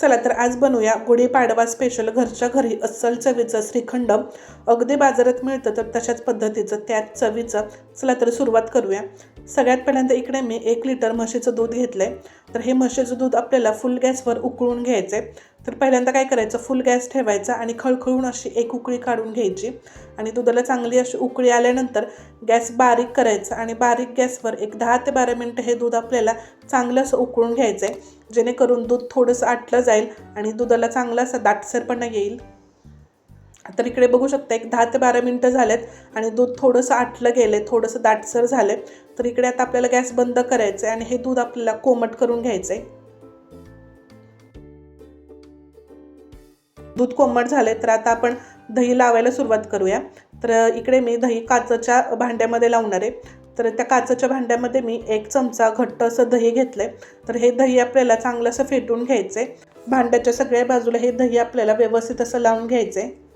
चला तर आज बनवूया गुढीपाडवा स्पेशल घरच्या घरी अस्सल चवीचं श्रीखंड. अगदी बाजारात मिळतं तर तशाच पद्धतीचं त्याच चवीचं. चला तर सुरुवात करूया. सगळ्यात पहिल्यांदा इकडे मी एक लिटर म्हशीचं दूध घेतलं आहे तर हे म्हशीचं दूध आपल्याला फुल गॅसवर उकळून घ्यायचं आहे तर पहिल्यांदा काय करायचं? फुल गॅस ठेवायचा आणि खळखळून अशी एक उकळी काढून घ्यायची. आणि दुधाला चांगली अशी उकळी आल्यानंतर गॅस बारीक करायचा आणि बारीक गॅसवर एक दहा ते बारा मिनटं हे दूध आपल्याला चांगलं असं उकळून घ्यायचं आहे जेणेकरून दूध थोडंसं आटलं जाईल आणि दुधाला चांगला असा दाटसरपणा येईल. तर इकडे बघू शकता एक दहा ते बारा मिनटं झालेत आणि दूध थोडंसं आटलं गेलं आहे थोडंसं दाटसर झालं आहे तर इकडे आता आपल्याला गॅस बंद करायचं आहे आणि हे दूध आपल्याला कोमट करून घ्यायचं आहे दूध कोमट झाले तर आता आपण दही लावायला सुरुवात करूया. तर इकडे मी दही काचच्या भांड्यामध्ये लावणार आहे. तर त्या काचच्या भांड्यामध्ये मी एक चमचा घट्ट असं दही घेतलं आहे तर हे दही आपल्याला चांगलं असं फेटून घ्यायचं आहे भांड्याच्या सगळ्या बाजूला हे दही आपल्याला व्यवस्थित असं लावून घ्यायचं आहे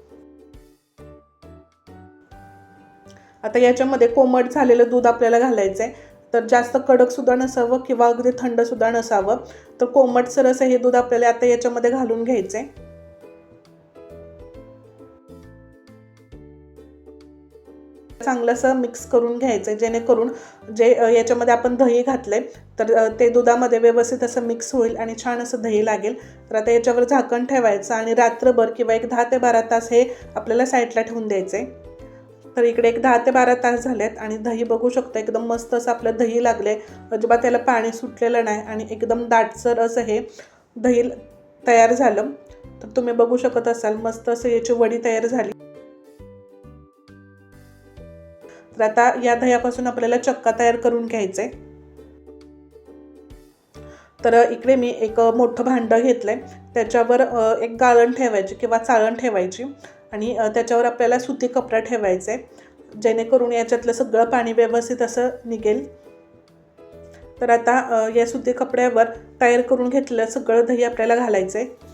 आता याच्यामध्ये कोमट झालेलं दूध आपल्याला घालायचं आहे तर जास्त कडकसुद्धा नसावं किंवा अगदी थंडसुद्धा नसावं. तर कोमटसर असं हे दूध आपल्याला आता याच्यामध्ये घालून घ्यायचं आहे चांगलं असं मिक्स करून घ्यायचं जेणेकरून जे याच्यामध्ये आपण दही घातलं आहे तर ते दुधामध्ये व्यवस्थित असं मिक्स होईल आणि छान असं दही लागेल. तर आता याच्यावर झाकण ठेवायचं आणि रात्रभर किंवा एक दहा ते बारा तास हे आपल्याला साईडला ठेवून द्यायचं आहे तर इकडे एक दहा ते बारा तास झालेत आणि दही बघू शकतो एकदम मस्त असं आपलं दही लागले अजिबात त्याला पाणी सुटलेलं नाही आणि एकदम दाटसर असं हे दही तयार झालं. तर तुम्ही बघू शकत असाल मस्त असं याची वडी तयार झाली. तर आता या दह्यापासून आपल्याला चक्का तयार करून घ्यायचं आहे तर इकडे मी एक मोठं भांडं घेतलं आहे त्याच्यावर एक गाळण ठेवायची किंवा चाळण ठेवायची आणि त्याच्यावर आपल्याला सुती कपडा ठेवायचा आहे जेणेकरून याच्यातलं सगळं पाणी व्यवस्थित असं निघेल. तर आता या सुती कपड्यावर तयार करून घेतलेलं सगळं दही आपल्याला घालायचं आहे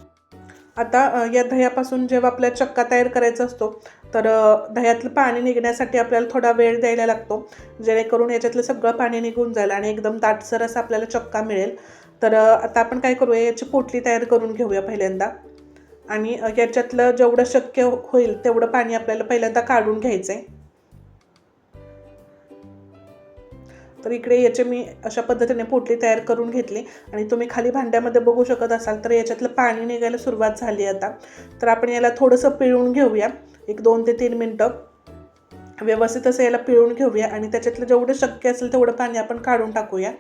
आता या दह्यापासून जेव्हा आपल्याला चक्का तयार करायचा असतो तर दह्यातलं पाणी निघण्यासाठी आपल्याला थोडा वेळ द्यायला लागतो जेणेकरून याच्यातलं सगळं पाणी निघून जाईल आणि एकदम दाटसर असं आपल्याला चक्का मिळेल. तर आता आपण काय करूया याची पोटली तयार करून घेऊया पहिल्यांदा. आणि याच्यातलं जेवढं शक्य होईल तेवढं पाणी आपल्याला पहिल्यांदा काढून घ्यायचं आहे तर इकडे याचे मी अशा पद्धतीने पोटली तयार करून घेतली. आणि तुम्ही खाली भांड्यामध्ये बघू शकत असाल तर याच्यातलं पाणी निघायला सुरुवात झाली आता. तर आपण याला थोडंसं पिळून घेऊया. एक दोन ते तीन मिनटं. व्यवस्थित असं याला पिळून घेऊया आणि त्याच्यातलं जेवढं शक्य असेल तेवढं पाणी आपण काढून टाकूया.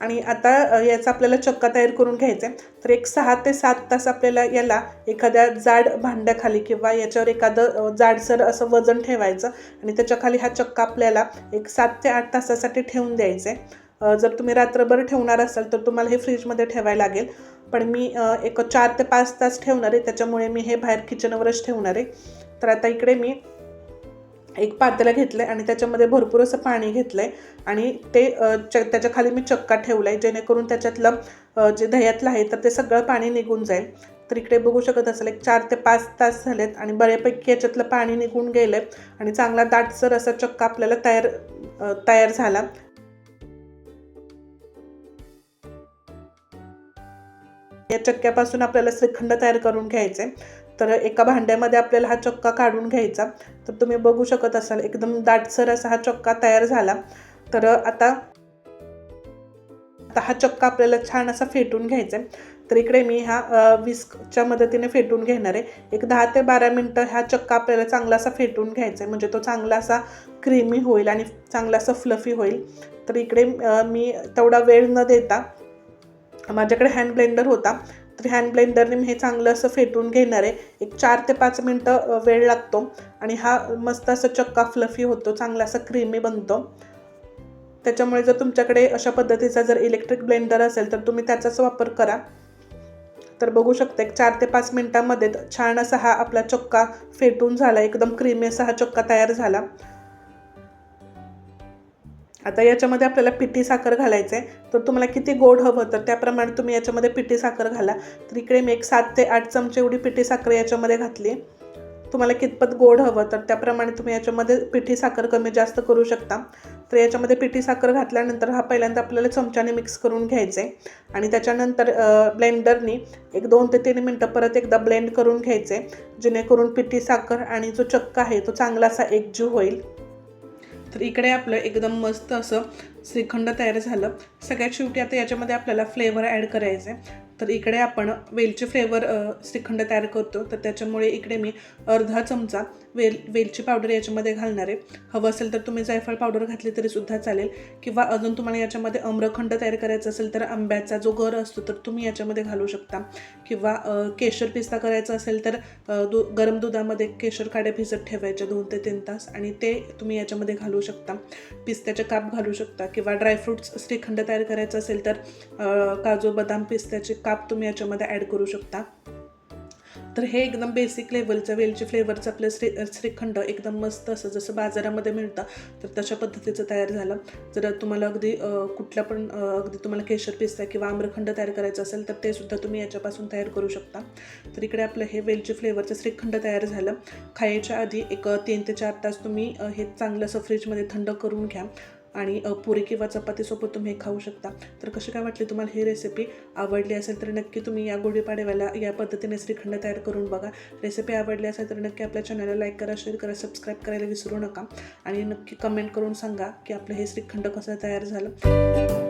आणि आता याचा आपल्याला चक्का तयार करून घ्यायचा आहे. तर एक सहा ते सात तास आपल्याला याला एखाद्या जाड भांड्याखाली किंवा याच्यावर एखादं जाडसर असं वजन ठेवायचं आणि त्याच्याखाली हा चक्का आपल्याला एक सात ते आठ तासासाठी ठेवून द्यायचा आहे. जर तुम्ही रात्रभर ठेवणार असाल तर तुम्हाला हे फ्रीजमध्ये ठेवायला लागेल. पण मी एक चार ते पाच तास ठेवणार आहे. त्याच्यामुळे मी हे बाहेर किचनवरच ठेवणार आहे. तर आता इकडे मी एक पातेलं घेतलं आहे आणि त्याच्यामध्ये भरपूर असं पाणी घेतलं आहे आणि ते च त्याच्याखाली मी चक्का ठेवला आहे जेणेकरून त्याच्यातलं जे दह्यातलं आहे तर ते सगळं पाणी निघून जाईल. तर इकडे बघू शकत असेल एक चार ते पाच तास झालेत आणि बऱ्यापैकी याच्यातलं पाणी निघून गेलं आहे आणि चांगला दाटसर असा चक्का आपल्याला तयार तयार झाला. या चक्क्यापासून आपल्याला श्रीखंड तयार करून घ्यायचे तर एका भांड्यामध्ये आपल्याला हा चक्का काढून घ्यायचा. तर तुम्ही बघू शकत असाल एकदम दाटसर असा हा चक्का तयार झाला. तर आता आता हा चक्का आपल्याला छान असा फेटून घ्यायचा आहे. तर इकडे मी हा विस्कच्या मदतीने फेटून घेणार आहे. एक दहा ते बारा मिनटं हा चक्का आपल्याला चांगला असा फेटून घ्यायचा आहे. म्हणजे तो चांगला असा क्रीमी होईल आणि चांगला असा फ्लफी होईल. तर इकडे मी तेवढा वेळ न देता माझ्याकडे हँड ब्लेंडर होता. तर हँड ब्लेंडरने मी हे चांगलं असं फेटून घेणार आहे. एक चार ते पाच मिनटं वेळ लागतो. आणि हा मस्त असं चक्का फ्लफी होतो चांगला असा क्रीमी बनतो. त्याच्यामुळे जर तुमच्याकडे अशा पद्धतीचा जर इलेक्ट्रिक ब्लेंडर असेल तर तुम्ही त्याचाच वापर करा. तर बघू शकता एक चार ते पाच मिनटामध्ये छान असा हा आपला चक्का फेटून झाला एकदम क्रीमी असा हा चक्का तयार झाला. आता याच्यामध्ये आपल्याला पिठी साखर घालायचं आहे तर तुम्हाला किती गोड हवं तर त्याप्रमाणे तुम्ही याच्यामध्ये पिठी साखर घाला. तर इकडे मी एक सात ते आठ चमचे एवढी पिठी साखर याच्यामध्ये घातली. तुम्हाला कितपत गोड हवं तर त्याप्रमाणे तुम्ही याच्यामध्ये पिठी साखर कमी जास्त करू शकता. तर याच्यामध्ये पिठी साखर घातल्यानंतर हा पहिल्यांदा आपल्याला चमच्याने मिक्स करून घ्यायचा आहे आणि त्याच्यानंतर ब्लेंडरनी एक दोन ते तीन मिनटं परत एकदा ब्लेंड करून घ्यायचे जेणेकरून पिठी साखर आणि जो चक्का आहे तो चांगला असा एकजीव होईल. तर इकडे आपलं एकदम मस्त असं श्रीखंड तयार झालं. सगळ्यात शेवटी आता याच्यामध्ये आपल्याला फ्लेवर ॲड करायचं आहे तर इकडे आपण वेलची फ्लेवर श्रीखंड तयार करतो. तर त्याच्यामुळे इकडे मी अर्धा चमचा वेल वेलची पावडर याच्यामध्ये घालणार आहे. हवं असेल तर तुम्ही जायफळ पावडर घातली तरी सुद्धा चालेल. किंवा अजून तुम्हाला याच्यामध्ये आम्रखंड तयार करायचा असेल तर आंब्याचा जो गर असतो तर तुम्ही याच्यामध्ये घालू शकता. किंवा केशर पिस्ता करायचा असेल तर दु गरम दुधामध्ये केशर काड्या भिजत ठेवायच्या दोन ते तीन तास आणि ते तुम्ही याच्यामध्ये घालू शकता. पिस्त्याचे काप घालू शकता. किंवा ड्रायफ्रुट्स श्रीखंड तयार करायचं असेल तर काजू बदाम पिस्त्याचे काप तुम्ही याच्यामध्ये ॲड करू शकता. तर हे एकदम बेसिक लेवलचं वेलची फ्लेवरचं आपलं श्री श्रीखंड एकदम मस्त असं जसं बाजारामध्ये मिळतं तर तशा पद्धतीचं तयार झालं. जर तुम्हाला अगदी कुठला पण अगदी तुम्हाला केशर पिस्ता किंवा आम्रखंड तयार करायचं असेल तर ते सुद्धा तुम्ही याच्यापासून तयार करू शकता. तर इकडे आपलं हे वेलची फ्लेवरचं श्रीखंड तयार झालं. खायच्या आधी एक तीन ते चार तास तुम्ही हे चांगलं असं फ्रीजमध्ये थंड करून घ्या. आणि पुरी किंवा चपातीसोबत तुम्ही हे खाऊ शकता. तर कशी काय वाटली तुम्हाला ही रेसिपी आवडली असेल तर नक्की तुम्ही या गुढीपाडव्याला या पद्धतीने श्रीखंड तयार करून बघा. रेसिपी आवडली असेल तर नक्की आपल्या चॅनलला लाईक करा शेअर करा सबस्क्राईब करायला विसरू नका. आणि नक्की कमेंट करून सांगा की आपलं हे श्रीखंड कसं तयार झालं.